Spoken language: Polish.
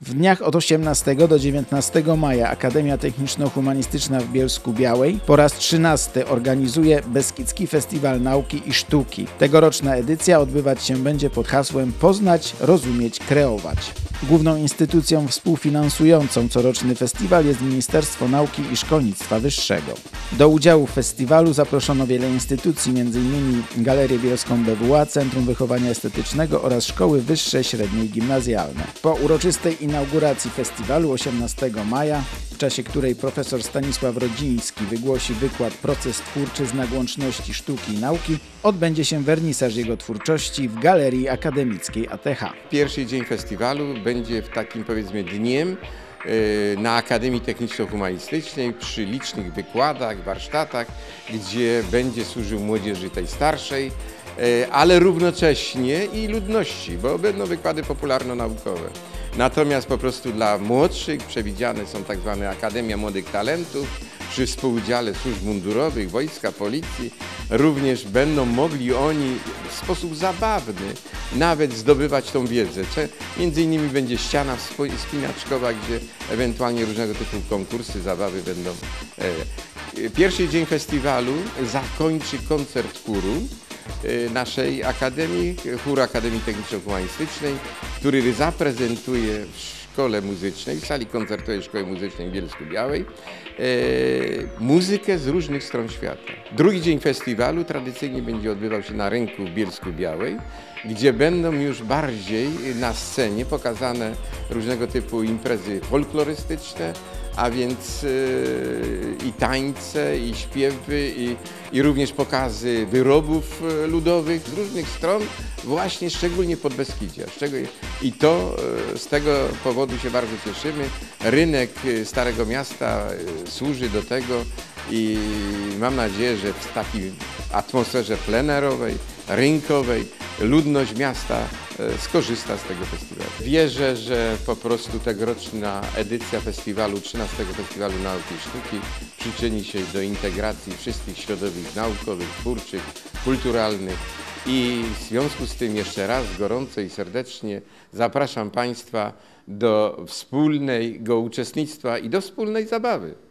W dniach od 18 do 19 maja Akademia Techniczno-Humanistyczna w Bielsku Białej po raz 13 organizuje Beskidzki Festiwal Nauki i Sztuki. Tegoroczna edycja odbywać się będzie pod hasłem Poznać, rozumieć, kreować. Główną instytucją współfinansującą coroczny festiwal jest Ministerstwo Nauki i Szkolnictwa Wyższego. Do udziału w festiwalu zaproszono wiele instytucji, m.in. Galerię Bielską BWA, Centrum Wychowania Estetycznego oraz szkoły wyższe, średnie i gimnazjalne. Po uroczystej inauguracji festiwalu 18 maja, w czasie której profesor Stanisław Rodziński wygłosi wykład Proces twórczy znak łączności sztuki i nauki, odbędzie się wernisaż jego twórczości w Galerii Akademickiej ATH. Pierwszy dzień festiwalu będzie w takim powiedzmy dniem na Akademii Techniczno-Humanistycznej przy licznych wykładach, warsztatach, gdzie będzie służył młodzieży tej starszej, e, ale równocześnie i ludności, bo będą wykłady popularno-naukowe. Natomiast po prostu dla młodszych przewidziane są tak zwane Akademia Młodych Talentów przy współudziale służb mundurowych, wojska, policji. Również będą mogli oni w sposób zabawny nawet zdobywać tą wiedzę. Między innymi będzie ściana spinaczkowa, gdzie ewentualnie różnego typu konkursy, zabawy będą. e, Pierwszy dzień festiwalu zakończy koncert chóru e, naszej Akademii, chór Akademii Techniczno-Humanistycznej, który zaprezentuje szkole muzycznej, w sali koncertowej Szkoły Muzycznej w Bielsku Białej, e, muzykę z różnych stron świata. Drugi dzień festiwalu tradycyjnie będzie odbywał się na rynku w Bielsku Białej, gdzie będą już bardziej na scenie pokazane różnego typu imprezy folklorystyczne, a więc y, i tańce, i śpiewy, i, i również pokazy wyrobów y, ludowych z różnych stron, właśnie szczególnie pod. Szczególnie- I to y, z tego powodu się bardzo cieszymy. Rynek y, Starego Miasta y, służy do tego i mam nadzieję, że w takiej atmosferze plenerowej, rynkowej, ludność miasta e, skorzysta z tego festiwalu. Wierzę, że po prostu tegoroczna edycja festiwalu, 13 Festiwalu Nauki i Sztuki przyczyni się do integracji wszystkich środowisk naukowych, twórczych, kulturalnych i w związku z tym jeszcze raz gorąco i serdecznie zapraszam Państwa do wspólnego uczestnictwa i do wspólnej zabawy.